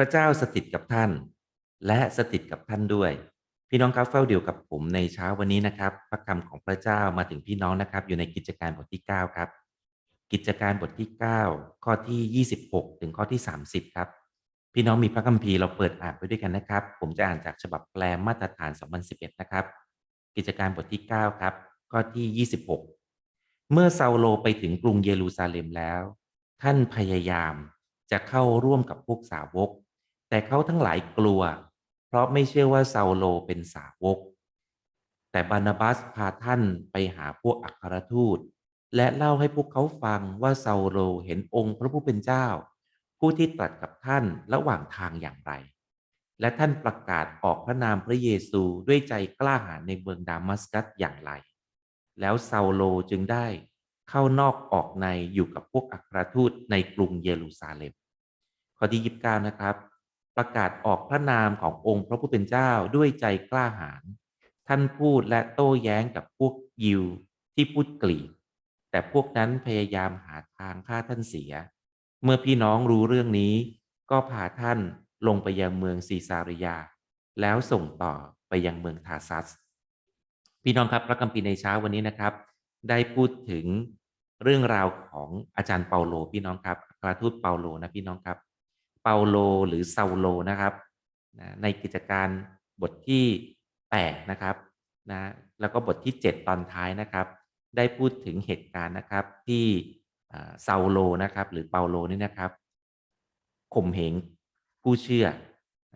พระเจ้าสถิตกับท่าน และสถิตกับท่านด้วย พี่น้องครับเฝ้าเดียวกับผมในเช้าวันนี้นะครับ พระคำของพระเจ้ามาถึงพี่น้องนะครับ อยู่ในกิจการบทที่ 9 ครับ กิจการบทที่ 9 ข้อที่ 26 ถึงข้อที่ 30 ครับ พี่น้องมีพระคัมภีร์เราเปิดอ่านไปด้วยกันนะครับ ผมจะอ่านจากฉบับแปลมาตรฐาน 2011 นะครับ กิจการบทที่ 9 ครับ ข้อที่ 26 เมื่อซาโลไปถึงกรุงเยรูซาเล็มแล้ว ท่านพยายามจะเข้าร่วมกับพวกสาวก แต่เขาทั้งหลายกลัว เพราะไม่เชื่อว่าซาโลเป็นสาวก แต่บานาบัสพาท่านไปหาพวกอัครทูต และเล่าให้พวกเขาฟังว่าซาโลเห็นองค์พระผู้เป็นเจ้า ผู้ที่ตรัสกับท่านระหว่างทางอย่างไร และท่านประกาศออกพระนามพระเยซูด้วยใจกล้าหาญในเมืองดามัสกัสอย่างไร แล้วซาโลจึงได้เข้านอกออกในอยู่กับพวกอัครทูตในกรุงเยรูซาเล็มข้อที่ยีิบเก้านะครับ ประกาศออกพระนามขององค์พระผู้เป็นเจ้าด้วยใจกล้าหาญท่านพูดและโต้แย้งกับพวกยิวที่พูดกลีบแต่พวกนั้นพยายามหาทางฆ่าท่านเสีย เมื่อพี่น้องรู้เรื่องนี้ ก็พาท่านลงไปยังเมืองซีซาริยา แล้วส่งต่อไปยังเมืองทาซัส พี่น้องครับพระคัมภีร์ในเช้าวันนี้นะครับ ได้พูดถึงเรื่องราวของอาจารย์เปาโลพี่น้องครับอัครทูตเปาโลนะพี่น้องครับาโลหรือเซาโลนะครับนะในกิจการบทที่8นะครับนะแล้วก็บทที่ 7 ตอนท้ายนะครับ ได้พูดถึงเหตุการณ์นะครับที่เซาโลนะครับ หรือเปาโลนี่นะครับข่มเหงผู้เชื่อ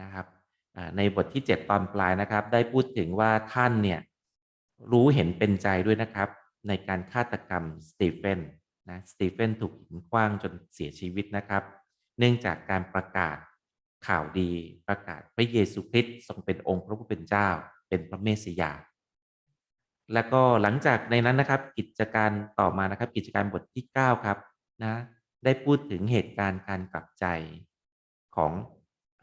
นะครับในบทที่ 7 ตอนปลายนะครับ ได้พูดถึงว่าท่านเนี่ยรู้เห็นเป็นใจด้วยนะครับ ในการฆาตกรรมสตีเฟนนะสตีเฟนถูกหินคว้างจนเสียชีวิตนะครับ เนื่องจากการประกาศข่าวดีประกาศพระเยซูคริสต์ทรงเป็นองค์พระผู้เป็นเจ้า เป็นพระเมสสิยา แล้วก็หลังจากในนั้นนะครับ กิจการต่อมานะครับ กิจการบทที่ 9 ครับนะได้พูดถึงเหตุการณ์การกลับใจของ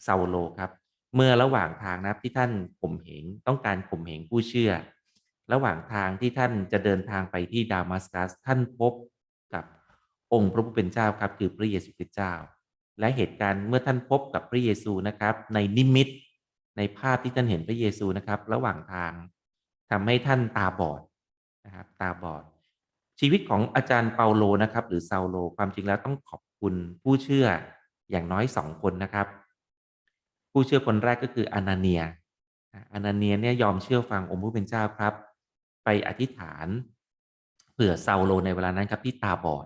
ซาโลครับ เมื่อระหว่างทางนะที่ท่านข่มเหงต้องการข่มเหงผู้เชื่อ ระหว่างทางที่ท่านจะเดินทางไปที่ดามัสกัสท่านพบกับองค์พระผู้เป็นเจ้าครับ คือพระเยซูคริสต์เจ้า และเหตุการณ์เมื่อท่านพบกับพระเยซูนะครับ ในนิมิต ในภาพที่ท่านเห็นพระเยซูนะครับ ระหว่างทางทำให้ท่านตาบอดนะครับตาบอด ชีวิตของอาจารย์เปาโลนะครับ หรือซาโลความจริงแล้วต้องขอบคุณผู้เชื่ออย่างน้อยสองคนนะครับ ผู้เชื่อคนแรกก็คืออนาเนียอนาเนียเนี่ยยอมเชื่อฟังองค์ผู้เป็นเจ้าครับ ไปอธิษฐานเผื่อซาโลในเวลานั้นครับที่ตาบอด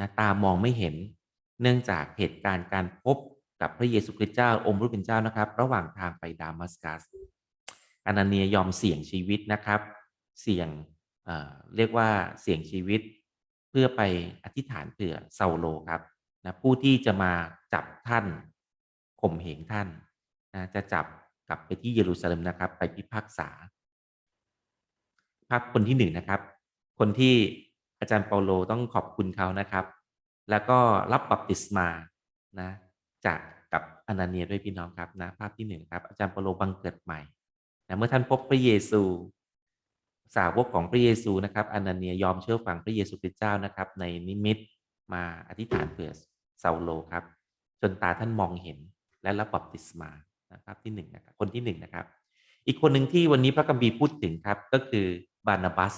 นะตามองไม่เห็น เนื่องจากเหตุการณ์การพบกับพระเยซูคริสต์เจ้าองค์พระผู้เป็นเจ้านะครับ ระหว่างทางไปดามัสกัสอานาเนียยอมเสี่ยงชีวิตนะครับ เสี่ยงเเรียกว่าเสี่ยงชีวิต เพื่อไปอธิษฐานเผื่อเซาโลครับนะผู้ที่จะมาจับท่านข่มเหงท่านนะจะจับกลับไปที่เยรูซาเล็มนะครับ ไปพิพากษาภาพคนที่หนึ่งนะครับ คนที่อาจารย์เปาโลต้องขอบคุณเขานะครับ แล้วก็รับบัพติศมานะจากกับอนาเนียด้วยพี่น้องครับนะภาพที่หนึ่งครับ อาจารย์เปโลบังเกิดใหม่นะเมื่อท่านพบพระเยซู สาวกของพระเยซูนะครับอนาเนียยอมเชื่อฟังพระเยซูคริสต์เจ้านะครับ ในนิมิตมาอธิษฐานเผื่อซาโลครับ จนตาท่านมองเห็นและรับบัพติศมานะครับที่หนึ่งนะครับคนที่หนึ่งนะครับ อีกคนหนึ่งที่วันนี้พระกัมภีร์พูดถึงครับก็คือบานาบัส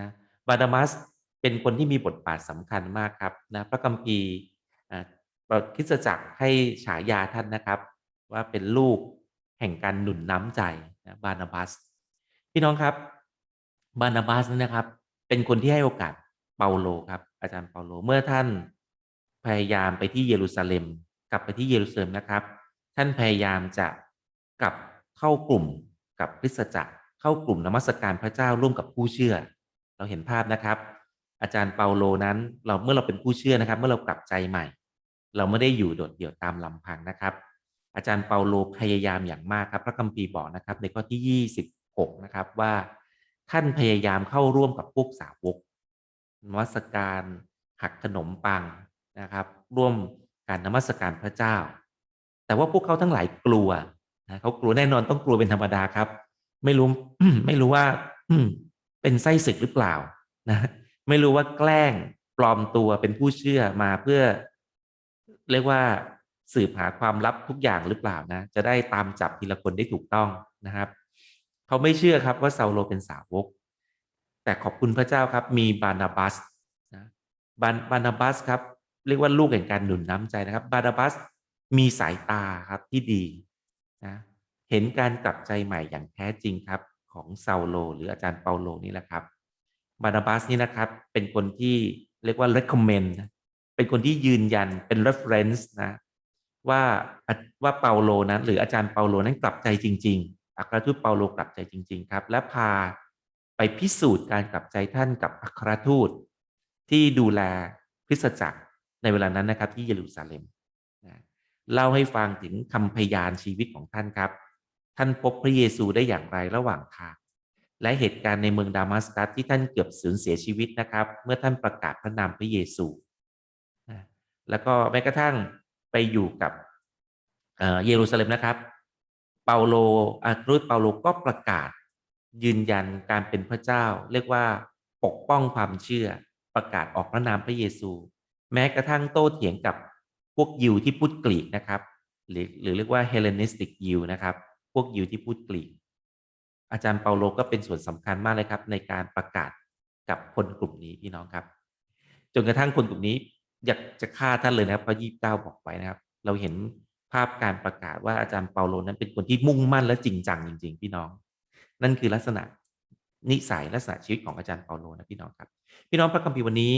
นะบานาบัส เป็นคนที่มีบทบาทสำคัญมากครับนะพระกัมภีร์คริสจักรให้ฉายาท่านนะครับ ว่าเป็นลูกแห่งการหนุนน้ำใจนะบานาบัส พี่น้องครับบานาบัสนะครับ เป็นคนที่ให้โอกาสเปาโลครับ อาจารย์เปาโลเมื่อท่านพยายามไปที่เยรูซาเล็ม กลับไปที่เยรูซาเล็มนะครับ ท่านพยายามจะกลับเข้ากลุ่มกับคริสตจักร เข้ากลุ่มนมัสการพระเจ้าร่วมกับผู้เชื่อ เราเห็นภาพนะครับ อาจารย์เปาโลนั้น เราเมื่อเราเป็นผู้เชื่อนะครับ เมื่อเรากลับใจใหม่ เราไม่ได้อยู่โดดเดี่ยวตามลำพังนะครับ อาจารย์เปาโลพยายามอย่างมากครับ พระคัมภีร์บอกนะครับ ในข้อที่ 26 นะครับว่าท่านพยายามเข้าร่วมกับพวกสาวกนมัสการหักขนมปังนะครับ ร่วมการนมัสการพระเจ้า แต่ว่าพวกเขาทั้งหลายกลัวนะเขากลัวแน่นอนต้องกลัวเป็นธรรมดาครับ ไม่รู้ไม่รู้ว่าเป็นไส้ศึกหรือเปล่านะ ไม่รู้ว่าแกล้งปลอมตัวเป็นผู้เชื่อมาเพื่อ เรียกว่าสืบหาความลับทุกอย่างหรือเปล่านะ จะได้ตามจับทีละคนได้ถูกต้องนะครับเขาไม่เชื่อครับว่าเซาโลเป็นสาวก แต่ขอบคุณพระเจ้าครับ มีบานาบัสนะบาบานาบัสครับ เรียกว่าลูกแห่งการหนุนน้ำใจนะครับ บานาบัสมีสายตาครับที่ดีนะเห็นการกลับใจใหม่อย่างแท้จริงครับ ของเซาโล หรืออาจารย์เปาโลนี่แหละครับ บานาบัสนี่นะครับ เป็นคนที่เรียกว่า recommend นะเป็นคนที่ยืนยันเป็น reference นะว่าว่าเปาโลนั้น หรืออาจารย์เปาโลนั้นกลับใจจริง ๆ อัครทูตเปาโลกลับใจจริง ๆ ครับ และพาไปพิสูจน์การกลับใจท่านกับอัครทูต ที่ดูแลคริสตจักรในเวลานั้นนะครับ ที่เยรูซาเล็มเล่าให้ฟังถึงคำพยานชีวิตของท่านครับ ท่านพบพระเยซูได้อย่างไรระหว่างทาง และเหตุการณ์ในเมืองดามัสกัสที่ท่านเกือบสูญเสียชีวิตนะครับ เมื่อท่านประกาศพระนามพระเยซูนะแล้วก็แม้กระทั่งไปอยู่กับเยรูซาเล็มนะครับ เปาโลอาครุตเปาโลก็ประกาศยืนยันการเป็นพระเจ้า เรียกว่าปกป้องความเชื่อประกาศออกพระนามพระเยซู แม้กระทั่งโต้เถียงกับพวกยิวที่พูดกรีกนะครับ หรือหรือเรียกว่าเฮเลนิสติกยิวนะครับ พวกยิวที่พูดกรีก อาจารย์เปาโลก็เป็นส่วนสำคัญมากเลยครับ ในการประกาศกับคนกลุ่มนี้พี่น้องครับ จนกระทั่งคนกลุ่มนี้ อยากจะฆ่าท่านเลยนะครับเพราะยี่สิบเก้าบอกไว้นะครับ เราเห็นภาพการประกาศว่าอาจารย์เปาโลนั้นเป็นคนที่มุ่งมั่นและจริงจังจริง ๆ พี่น้อง นั่นคือลักษณะนิสัยลักษณะชีวิตของอาจารย์เปาโลนะพี่น้องครับ พี่น้องพระคัมภีร์วันนี้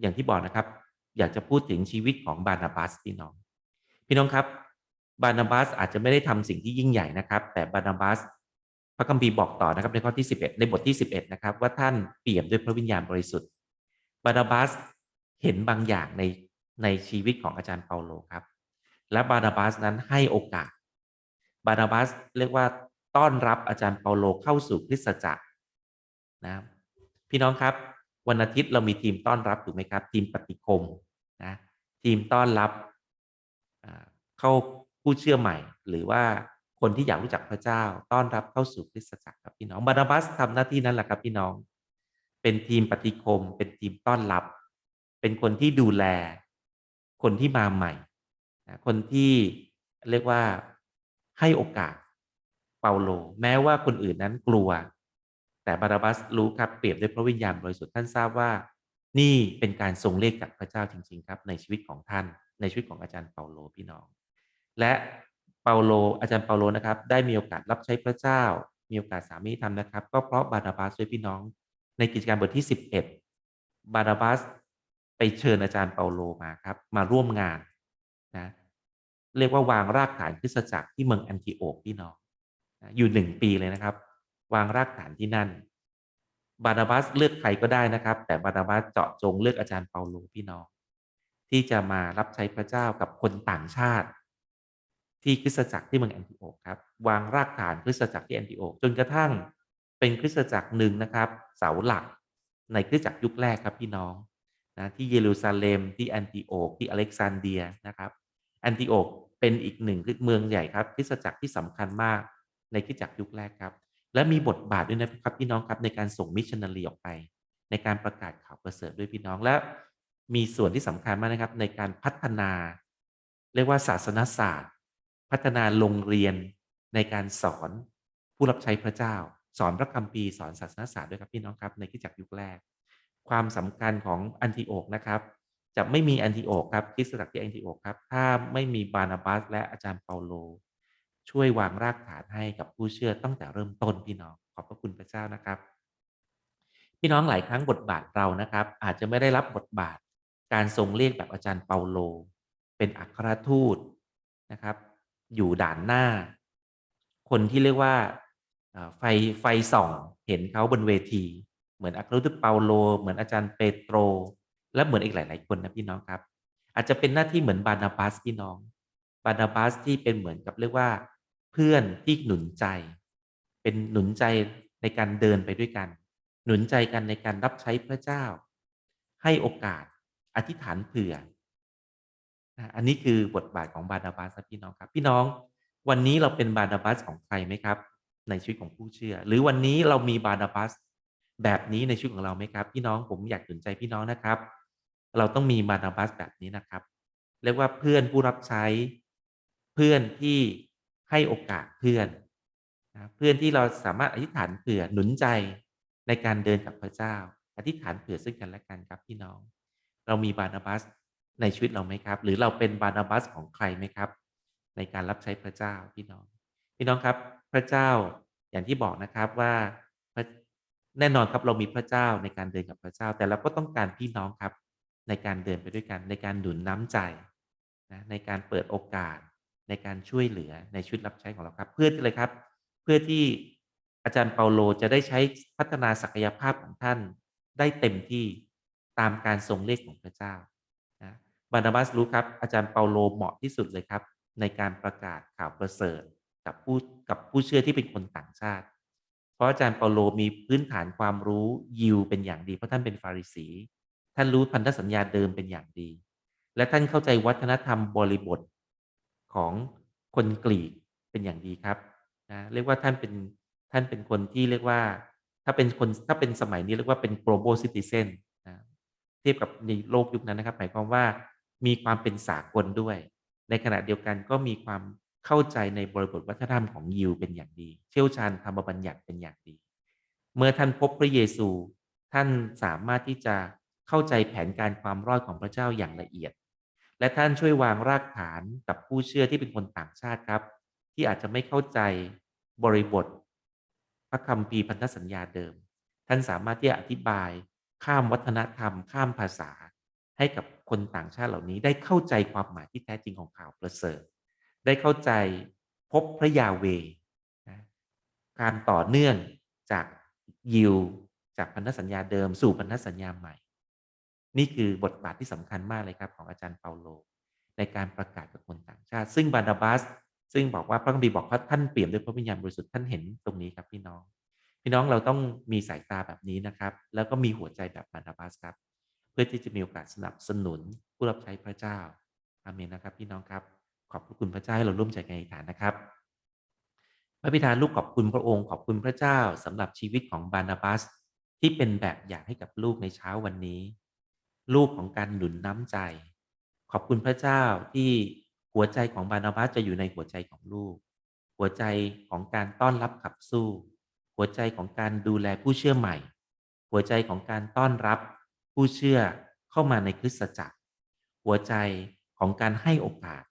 อย่างที่บอกนะครับ อยากจะพูดถึงชีวิตของบานาบัสพี่น้อง พี่น้องครับ บานาบัสอาจจะไม่ได้ทำสิ่งที่ยิ่งใหญ่นะครับ แต่บานาบัส พระคัมภีร์บอกต่อนะครับในข้อที่ 11 ในบทที่ 11 นะครับ ว่าท่านเปี่ยมด้วยพระวิญญาณบริสุทธิ์บานาบัสเห็นบางอย่างในในชีวิตของอาจารย์เปาโลครับ และบานาบัสนั้นให้โอกาส บานาบัสเรียกว่าต้อนรับอาจารย์เปาโลเข้าสู่คริสตจักรนะพี่น้องครับ วันอาทิตย์เรามีทีมต้อนรับถูกไหมครับ ทีมปฏิคมนะทีมต้อนรับเข้าผู้เชื่อใหม่หรือว่า คนที่อยากรู้จักพระเจ้า ต้อนรับเข้าสู่คริสตจักรครับพี่น้องบานาบัสทำหน้าที่นั้นแหละครับพี่น้อง เป็นทีมปฏิคม เป็นทีมต้อนรับ เป็นคนที่ดูแล คนที่มาใหม่ คนที่เรียกว่าให้โอกาสเปาโล แม้ว่าคนอื่นนั้นกลัว แต่บาราบัสรู้ครับเปรียบด้วยพระวิญญาณบริสุทธิ์ท่านทราบว่า นี่เป็นการทรงเรียกจากพระเจ้าจริง ๆ ครับ ในชีวิตของท่าน ในชีวิตของอาจารย์เปาโลพี่น้อง และ เปาโล อาจารย์เปาโลนะครับ ได้มีโอกาสรับใช้พระเจ้า มีโอกาสสามีทำนะครับ ก็เพราะบาราบัสด้วยพี่น้อง ในกิจการบทที่ 11 บาราบัสไปเชิญอาจารย์เปาโลมาครับ มาร่วมงานนะเรียกว่าวางรากฐานคริสตจักรที่เมืองแอนติโอกพี่น้องอยู่หนึ่งปีเลยนะครับ วางรากฐานที่นั่น บานาบัสเลือกใครก็ได้นะครับ แต่บานาบัสเจาะจงเลือกอาจารย์เปาโลพี่น้อง ที่จะมารับใช้พระเจ้ากับคนต่างชาติ ที่คริสตจักรที่เมืองแอนติโอกครับวางรากฐานคริสตจักรที่แอนติโอกจนกระทั่งเป็นคริสตจักรหนึ่งนะครับ เสาหลักในคริสตจักรยุคแรกครับพี่น้องนะที่เยรูซาเล็มที่แอนติโอกที่อเล็กซานเดียนะครับแอนติโอกเป็นอีกหนึ่งเมืองใหญ่ครับคริสตจักรที่สำคัญมากในคริสตจักรยุคแรกครับ และมีบทบาทด้วยนะครับพี่น้องครับในการส่งมิชชันนารีออกไป ในการประกาศข่าวประเสริฐด้วยพี่น้องและมีส่วนที่สำคัญมากนะครับในการพัฒนา เรียกว่าศาสนศาสตร์ พัฒนาโรงเรียนในการสอนผู้รับใช้พระเจ้า สอนพระคัมภีร์สอนศาสนศาสตร์ด้วยครับพี่น้องครับในคริสตจักรยุคแรก ความสำคัญของอันติโอกนะครับ จะไม่มีอันติโอกครับคริสตจักรที่อันติโอกครับ ถ้าไม่มีบานาบัสและอาจารย์เปาโล ช่วยวางรากฐานให้กับผู้เชื่อตั้งแต่เริ่มต้นพี่น้องขอบพระคุณพระเจ้านะครับ พี่น้องหลายครั้งบทบาทเรานะครับ อาจจะไม่ได้รับบทบาท การทรงเรียกแบบอาจารย์เปาโล เป็นอัครทูตนะครับ อยู่ด่านหน้า คนที่เรียกว่าไฟไฟส่องเห็นเขาบนเวที เหมือนอัครทูตเปาโล เหมือนอาจารย์เปโตร และเหมือนอีกหลาย ๆ คนนะพี่น้องครับ อาจจะเป็นหน้าที่เหมือนบานาบัสพี่น้อง บานาบัสที่เป็นเหมือนกับเรียกว่า เพื่อนที่หนุนใจ เป็นหนุนใจในการเดินไปด้วยกัน หนุนใจกันในการรับใช้พระเจ้า ให้โอกาสอธิษฐานเผื่อ อันนี้คือบทบาทของบานาบัสพี่น้องครับ พี่น้อง วันนี้เราเป็นบานาบัสของใครไหมครับ ในชีวิตของผู้เชื่อ หรือวันนี้เรามีบานาบัสแบบนี้ในชีวิตของเราไหมครับ พี่น้องผมอยากหนุนใจพี่น้องนะครับ เราต้องมีบานาบัสแบบนี้นะครับเรียกว่าเพื่อนผู้รับใช้ เพื่อนที่ให้โอกาสเพื่อนนะเพื่อนที่เราสามารถอธิษฐานเผื่อหนุนใจในการเดินกับพระเจ้า อธิษฐานเผื่อซึ่งกันและกันครับพี่น้อง เรามีบานาบัส ในชีวิตเราไหมครับ หรือเราเป็นบานาบัสของใครไหมครับ ในการรับใช้พระเจ้าพี่น้อง พี่น้องครับ พระเจ้าอย่างที่บอกนะครับว่าแน่นอนครับเรามีพระเจ้าในการเดินกับพระเจ้า แต่เราก็ต้องการพี่น้องครับ ในการเดินไปด้วยกัน ในการดุนน้ำใจนะในการเปิดโอกาส ในการช่วยเหลือในชีวิตรับใช้ของเราครับ เพื่อที่เลยครับ เพื่อที่อาจารย์เปาโลจะได้ใช้พัฒนาศักยภาพของท่านได้เต็มที่ตามการทรงเรียกของพระเจ้า บานาบัสรู้ครับ อาจารย์เปาโลเหมาะที่สุดเลยครับ ในการประกาศข่าวประเสริฐกับผู้กับผู้เชื่อที่เป็นคนต่างชาติ เพราะอาจารย์เปาโลมีพื้นฐานความรู้ยิวเป็นอย่างดี เพราะท่านเป็นฟาริสี ท่านรู้พันธสัญญาเดิมเป็นอย่างดี และท่านเข้าใจวัฒนธรรมบริบทของคนกรีกเป็นอย่างดีครับนะเรียกว่าท่านเป็นท่านเป็นคนที่เรียกว่า ถ้าเป็นคนถ้าเป็นสมัยนี้เรียกว่าเป็น global citizen นะเทียบกับในโลกยุคนั้นนะครับ หมายความว่า มีความเป็นสากลด้วย ในขณะเดียวกันก็มีความเข้าใจในบริบทวัฒนธรรมของยิวเป็นอย่างดี เชี่ยวชาญธรรมบัญญัติเป็นอย่างดี เมื่อท่านพบพระเยซู ท่านสามารถที่จะเข้าใจแผนการความรอดของพระเจ้าอย่างละเอียด และท่านช่วยวางรากฐานกับผู้เชื่อที่เป็นคนต่างชาติครับ ที่อาจจะไม่เข้าใจบริบท พระคัมภีพันธสัญญาเดิม ท่านสามารถที่จะอธิบายข้ามวัฒนธรรม ข้ามภาษาให้กับ คนต่างชาติเหล่านี้ได้เข้าใจความหมายที่แท้จริงของข่าวประเสริฐ ได้เข้าใจพบพระยาเวนะการต่อเนื่องจากยิวจากพันธสัญญาเดิมสู่พันธสัญญาใหม่ นี่คือบทบาทที่สำคัญมากเลยครับของอาจารย์เปาโล ในการประกาศกับคนต่างชาติ ซึ่งบานาบัส ซึ่งบอกว่าพระคัมภีร์บอกว่าท่านเปี่ยมด้วยพระวิญญาณบริสุทธิ์ท่านเห็นตรงนี้ครับพี่น้อง พี่น้องเราต้องมีสายตาแบบนี้นะครับ แล้วก็มีหัวใจแบบบานาบัสครับ พื่อที่จะมีโอกาสสนับสนุนผู้รับใช้พระเจ้าอาเมนนะครับ พี่น้องครับ ขอบพระคุณพระเจ้าให้เราร่วมใจกันอธิษฐานนะครับ พระบิดาลูกขอบคุณพระองค์ขอบคุณพระเจ้าสำหรับชีวิตของบานาบัส ที่เป็นแบบอย่างให้กับลูกในเช้าวันนี้ ลูกของการหนุนน้ำใจ ขอบคุณพระเจ้าที่หัวใจของบานาบัสจะอยู่ในหัวใจของลูก หัวใจของการต้อนรับขับสู้ หัวใจของการดูแลผู้เชื่อใหม่ หัวใจของการต้อนรับ ผู้เชื่อเข้ามาในคริสตจักร หัวใจของการให้โอกาส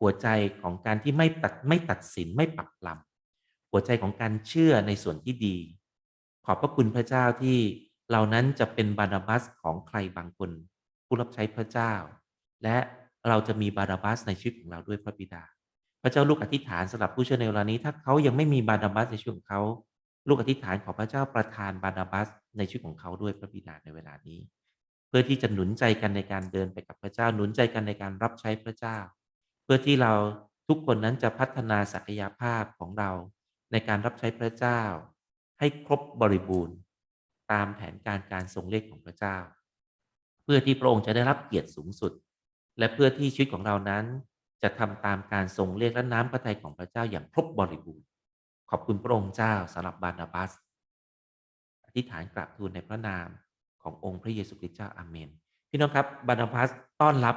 หัวใจของการที่ไม่ตัดไม่ตัดสินไม่ปักปลำหัวใจของการเชื่อในส่วนที่ดี ขอบพระคุณพระเจ้าที่เรานั้นจะเป็นบานาบัสของใครบางคน ผู้รับใช้พระเจ้า และเราจะมีบานาบัสในชีวิตของเราด้วยพระบิดา พระเจ้าลูกอธิษฐานสำหรับผู้เชื่อในเวลานี้ ถ้าเขายังไม่มีบานาบัสในชีวิตของเขา ลูกอธิษฐานขอพระเจ้าประทานบานาบัสในชีวิตของเขาด้วยพระบิดาในเวลานี้ เพื่อที่จะหนุนใจกันในการเดินไปกับพระเจ้าหนุนใจกันในการรับใช้พระเจ้า เพื่อที่เราทุกคนนั้นจะพัฒนาศักยภาพของเราในการรับใช้พระเจ้า ให้ครบบริบูรณ์ ตามแผนการการทรงเรียกของพระเจ้า เพื่อที่พระองค์จะได้รับเกียรติสูงสุด และเพื่อที่ชีวิตของเรานั้น จะทำตามการทรงเรียกและน้ำพระทัยของพระเจ้าอย่างครบบริบูรณ์ ขอบคุณพระองค์เจ้าสำหรับบานาบัส อธิษฐานกราบทูลในพระนามขององค์พระเยซูคริสต์เจ้าอาเมน พี่น้องครับบานาบัสต้อนรับ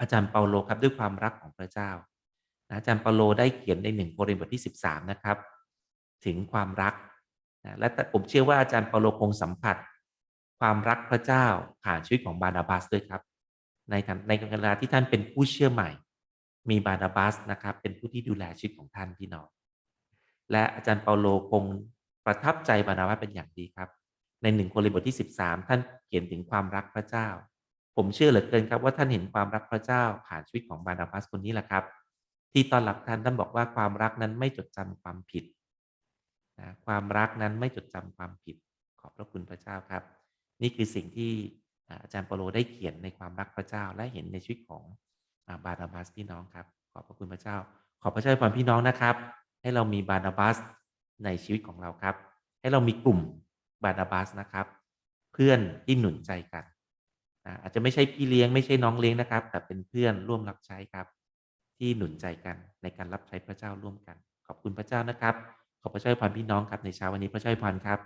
อาจารย์เปาโลครับด้วยความรักของพระเจ้า อาจารย์เปาโลได้เขียนในหนึ่งโครินธ์บทที่ 13 นะครับ ถึงความรักนะและผมเชื่อว่าอาจารย์เปาโลคงสัมผัส ความรักพระเจ้าผ่านชีวิตของบานาบัสด้วยครับ ในในเวลาที่ท่านเป็นผู้เชื่อใหม่ มีบานาบัสนะครับ เป็นผู้ที่ดูแลชีวิตของท่านพี่น้อง และอาจารย์เปาโลคงประทับใจบานาบัสเป็นอย่างดีครับ ในหนึ่งโครินธ์บทที่ 13 ท่านเขียนถึงความรักพระเจ้า ผมเชื่อเหลือเกินครับว่าท่านเห็นความรักพระเจ้าผ่านชีวิตของบานาบัสคนนี้แหละครับ ที่ตอนหลับท่านท่านบอกว่าความรักนั้นไม่จดจำความผิดนะความรักนั้นไม่จดจำความผิด ขอบพระคุณพระเจ้าครับ นี่คือสิ่งที่อาจารย์เปโลได้เขียนในความรักพระเจ้าและเห็นในชีวิตของบานาบัสพี่น้องครับ ขอบพระคุณพระเจ้า ขอบพระเจ้าพรพี่น้องนะครับ ให้เรามีบานาบัสในชีวิตของเราครับ ให้เรามีกลุ่มบานาบัสนะครับ เพื่อนที่หนุนใจกันอาจจะไม่ใช่พี่เลี้ยงไม่ใช่น้องเลี้ยงนะครับ แต่เป็นเพื่อนร่วมรับใช้ครับ ที่หนุนใจกันในการรับใช้พระเจ้าร่วมกัน ขอบคุณพระเจ้านะครับ ขอพระเจ้าพรพี่น้องครับในเช้าวันนี้พระเจ้าพรครับ